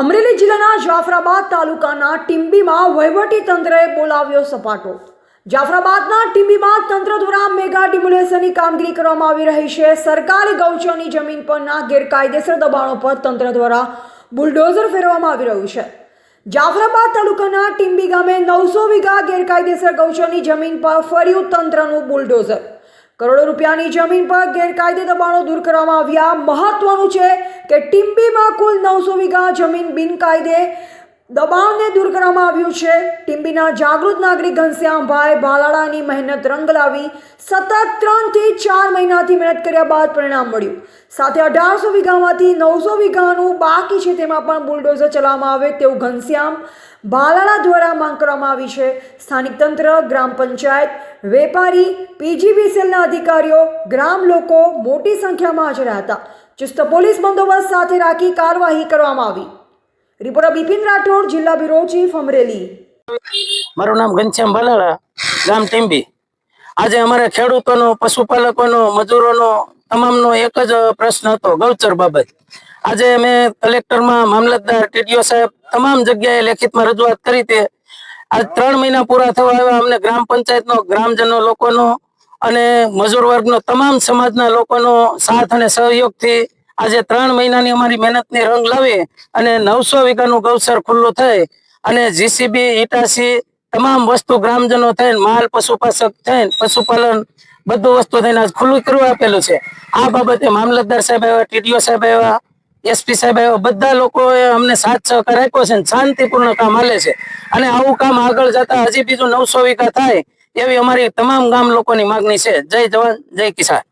અમરેલી જિલ્લાના જાફરાબાદ તાલુકાના ટીમ્બીમાં વહીવટી તંત્રએ બોલાવ્યો સપાટો. જાફરાબાદના ટીમ્બીમાં તંત્ર દ્વારા મેગા ડિમ્યુલેશનની કામગીરી કરવામાં આવી રહી છે. સરકારી ગૌચરની જમીન પરના ગેરકાયદેસર દબાણો પર તંત્ર દ્વારા બુલડોઝર ફેરવવામાં આવી રહ્યું છે. જાફરાબાદ તાલુકાના ટીમ્બી ગામે નવસો વીઘા ગેરકાયદેસર ગૌચરની જમીન પર ફર્યું તંત્રનું બુલડોઝર. કરોડો રૂપિયાની જમીન પર ગેરકાયદે દબાણો દૂર કરવામાં આવ્યા. મહત્વનું છે કે ટીમ્બીમાં કુલ નવસો વીઘા જમીન બિનકાયદે દબાણને દૂર કરવામાં આવ્યું છે. ટીમ્બીના જાગૃત નાગરિક ઘનશ્યામભાઈ ભાલાળાની મહેનત રંગ લાવી સતત ત્રણથી ચાર મહિનાથી મહેનત કર્યા બાદ પરિણામ મળ્યું. સાથે અઢારસો વીઘામાંથી નવસો વીઘાનું બાકી છે તેમાં પણ બુલડોઝર ચલાવવામાં આવે તેવું ઘનશ્યામ ભાલાળા દ્વારા માંગ કરવામાં આવી છે. સ્થાનિક તંત્ર, ગ્રામ પંચાયત, વેપારી પીજીવીસીએલના અધિકારીઓ, ગ્રામ લોકો મોટી સંખ્યામાં હાજર હતા. ચુસ્ત પોલીસ બંદોબસ્ત સાથે રાખી કાર્યવાહી કરવામાં આવી. રિપોર્ટર બિપિન રાઠોડ, જિલ્લા બ્યુરો ચીફ અમરેલી. મારું નામ ઘનશ્યામ ભલાળા, ગામ ટીમ્બી આજે અમારા ખેડૂતોનો, પશુપાલકોનો, મજૂરોનો તમામનો એક જ પ્રશ્ન હતો, ગૌચર બાબત. આજે અમે કલેક્ટરમાં મામલતદાર ટીડીઓ સાહેબ તમામ જગ્યાએ લેખિતમાં રજૂઆત કરી તે. આજ ત્રણ મહિના પૂરા થવા આવ્યા, અમને ગ્રામ પંચાયતનો, ગ્રામજનો લોકોનો અને મજૂર વર્ગનો, તમામ સમાજના લોકોનો સાથ અને સહયોગથી આજે ત્રણ મહિનાની અમારી મહેનતની રંગ લાવી અને નવસો વીઘાનું ગૌસર ખુલ્લું થઈ અને જીસીબી ઈટાસી તમામ વસ્તુ ગ્રામજનો થઈને, માલ પશુપાસક થઈને, પશુપાલન બધું વસ્તુ થઈને આજ ખુલ્લું કરવા આપેલું છે. આ બાબતે મામલતદાર સાહેબ આવ્યા, ટીડીઓ સાહેબ આવ્યા એસપી સાહેબ આવ્યા, બધા લોકોએ અમને સાથ સહકાર આપ્યો છે શાંતિપૂર્ણ કામ હાલે છે. અને આવું કામ આગળ જતા હજી બીજું નવસો વીઘા થાય એવી અમારી તમામ ગામ લોકોની માગણી છે. જય જવાન, જય કિસાન.